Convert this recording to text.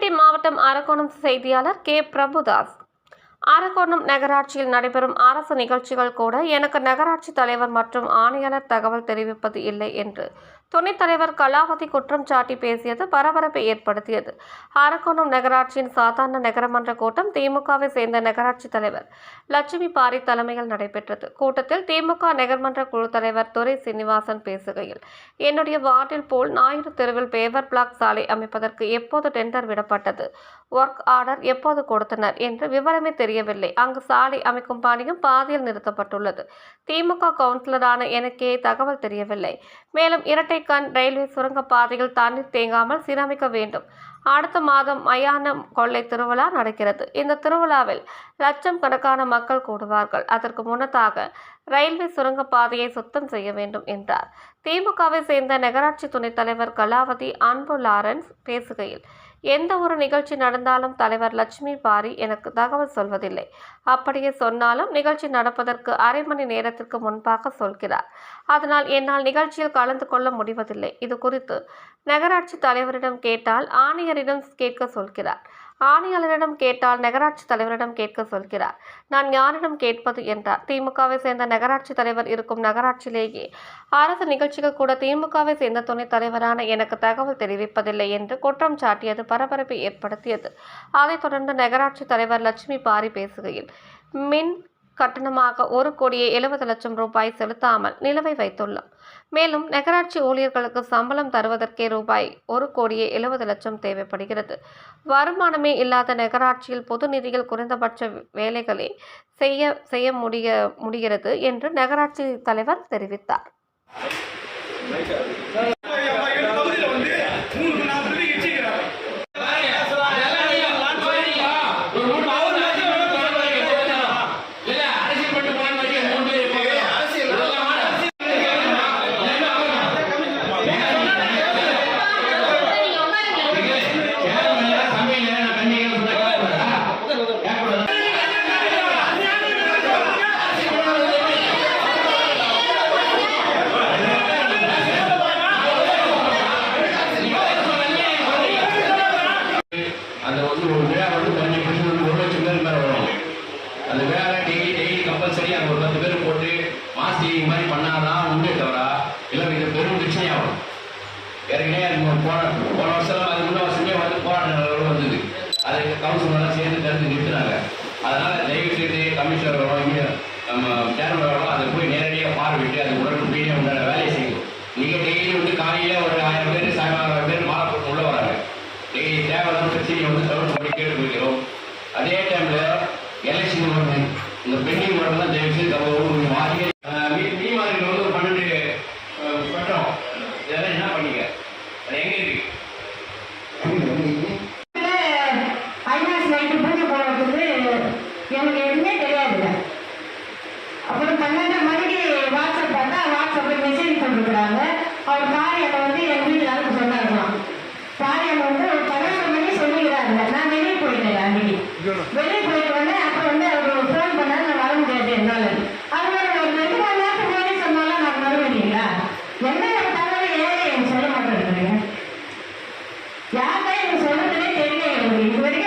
ராணிப்பேட்டை மாவட்டம் அரக்கோணம் செய்தியாளர் கே. பிரபுதாஸ். அரக்கோணம் நகராட்சியில் நடைபெறும் அரசு நிகழ்ச்சிகள் கூட எனக்கு நகராட்சி தலைவர் மற்றும் ஆணையாளர் தகவல் தெரிவிப்பது இல்லை என்று துணைத் தலைவர் கலாவதி குற்றம் சாட்டி பேசியது பரபரப்பை ஏற்படுத்தியது. அரக்கோணம் நகராட்சியின் சாதாரண நகரமன்ற கூட்டம் திமுகவை சேர்ந்த நகராட்சி தலைவர் லட்சுமி பாரி தலைமையில் நடைபெற்றது. கூட்டத்தில் திமுக நகர்மன்ற குழு தலைவர் துரை சீனிவாசன் பேசுகையில் என்னுடைய வார்டில் போல் ஞாயிறு தெருவில் பேவர் பிளாக் சாலை அமைப்பதற்கு எப்போது டெண்டர் விடப்பட்டது? ஒர்க் ஆர்டர் எப்போது கொடுத்தனர்? என்று விவரமே தெரியவில்லை. அங்கு சாலை அமைக்கும் பணியும் பாதியில் நிறுத்தப்பட்டுள்ளது. திமுக கவுன்சிலரான எனக்கே தகவல் தெரியவில்லை. மேலும் இரட்டைக்கண் ரயில்வே சுரங்கப்பாதையில் தண்ணீர் தேங்காமல் சீரமைக்க வேண்டும். அடுத்த மாதம் மயானம் கொள்ளை திருவிழா நடக்கிறது. இந்த திருவிழாவில் லட்சம் கணக்கான மக்கள் கூடுவார்கள். அதற்கு முன்னதாக ரயில்வே சுரங்கப்பாதையை சுத்தம் செய்ய வேண்டும் என்றார். திமுகவை சேர்ந்த நகராட்சி துணைத் தலைவர் கலாவதி அன்பு லாரன்ஸ் பேசுகையில் எந்த ஒரு நிகழ்ச்சி நடந்தாலும் தலைவர் லட்சுமி பாரி எனக்கு தகவல் சொல்வதில்லை. அப்படியே சொன்னாலும் நிகழ்ச்சி நடப்பதற்கு அரை மணி நேரத்திற்கு முன்பாக சொல்கிறார். அதனால் என்னால் நிகழ்ச்சியில் கலந்து கொள்ள முடிவதில்லை. இது குறித்து நகராட்சி தலைவரிடம் கேட்டால் ஆணையரிடம் கேட்க சொல்கிறார். ஆணையாளரிடம் கேட்டால் நகராட்சி தலைவரிடம் கேட்க சொல்கிறார். நான் யாரிடம் கேட்பது என்றார் திமுகவை சேர்ந்த நகராட்சி தலைவர் இருக்கும் நகராட்சியிலேயே. அரசு நிகழ்ச்சிகள் கூட திமுகவை சேர்ந்த துணைத் தலைவரான எனக்கு தகவல் தெரிவிப்பதில்லை என்று குற்றம் சாட்டியது பரபரப்பை ஏற்படுத்தியது. அதைத் தொடர்ந்து நகராட்சி தலைவர் லட்சுமி பாரி பேசுகையில் மின் கட்டணமாக ஒரு கோடியே எழுபது லட்சம் ரூபாய் செலுத்தாமல் நிலுவை வைத்துள்ளோம் மேலும் நகராட்சி ஊழியர்களுக்கு சம்பளம் தருவதற்கே ரூபாய் ஒரு கோடியே எழுபது லட்சம் தேவைப்படுகிறது. வருமானமே இல்லாத நகராட்சியில் பொது நிதியில் குறைந்தபட்ச வேலைகளை செய்ய செய்ய முடிய முடிகிறது என்று நகராட்சி தலைவர் தெரிவித்தார் பகுதியில் வந்து மூணு நாற்பது ரூபாய்க்கு வச்சுக்கிறாங்க அந்த வந்து ஒரு விழா வந்து பதினஞ்சு பர்சன்ட் வந்து ஒரு லட்சம் பேர் மேலே வரும் அந்த விழாவை டெய்லி டெய்லி கம்பல்சரி அங்கே ஒரு பத்து பேர் போட்டு இது மாதிரி பண்ணாதான் உண்டு தவிர இல்லை இது பெரும் பிரச்சனையாகும் ஏற்கனவே அது போன போன வருஷம் அது முன்ன வருஷமே வந்து போராட்ட வந்தது. அதை கவுன்சிலர்லாம் சேர்ந்து தடுத்து நிறுத்தினாங்க. அதனால தயவு செய்து கமிஷனர் வரும் இங்கே நம்ம சேர்மன் வரும் அதை போய் நேரடியாக பார்வையிட்டு அது உடனுக்குடியே உண்டான வேலையை செய்யும் நீங்கள் டெய்லி வந்து காலையில் ஒரு ஆயிரம் பேர் சாயங்காலம் பேர் மாலை போட்டு உள்ள வராங்க. டெய்லி தேவையான பிரச்சனையை வந்து தவிர்த்து பண்ணி கேட்டு போய்க்கிறோம் அதே டைமில் எலெக்ஷன் இந்த பெண்டிங் மட்டும் தான் தயவு செய்து நம்ம அவங்க வந்து ஒரு பதினொன்று நான் வெளியே போயிட்டேன் அன்னைக்கு வெளியே போயிட்டு வந்து அப்போ வந்து ஃபோன் பண்ணால் நான் அவங்க ஒரு சொன்னாலும் நான் வர என்ன ஒரு சொல்ல மாட்டேங்கிறீங்க? யார்தான் எனக்கு சொல்றதுனே தெரியல எனக்கு. இதுவரை